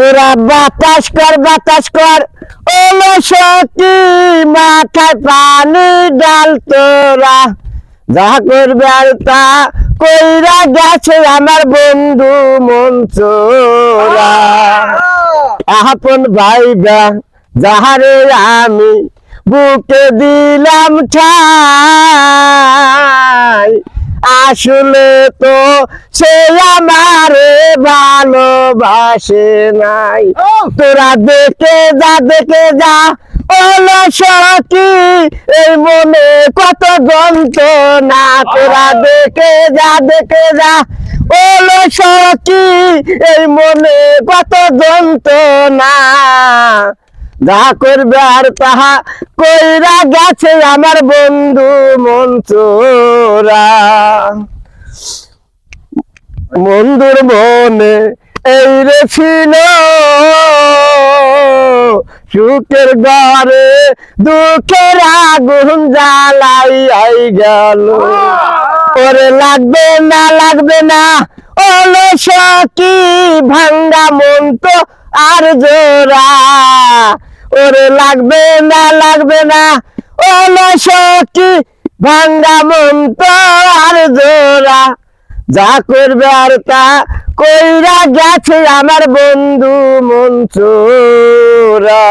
তোরা বাতাস কর বাতাস কর। ওলো সত্যি মাথায় পানি ডাল তোরা। যা করবে আর তা কইরা গেছে আমার বন্ধু মঞ্চরা আপন ভাইবা যাহারে আমি বুকে দিলাম ঠাই। আসলে তো সে আমারে ভালোবাসে নাই। তোরা দেখে যা দেখে যা ওলো এই মনে কত যন্ত্রণা। তোরা দেখে যা দেখে যা ওলো সখী। এই মনে কত যন্ত্রণা। যা করবে আর তাহা কইরা গেছে আমার বন্ধু মঞ্চরা বন্ধুর মনে এই রে ছিল। সুখের ঘরে দুঃখের আগুন জ্বালাই আই গেল। ওরে লাগবে না লাগবে না ওলো সখী ভাঙ্গা মন তো আর জোড়া। ওরে লাগবে না লাগবে না ওলো সখী ভাঙ্গা মন তো আর জোড়া। যা করবে আর তা কইরা গেছে আমার বন্ধু মঞ্চরা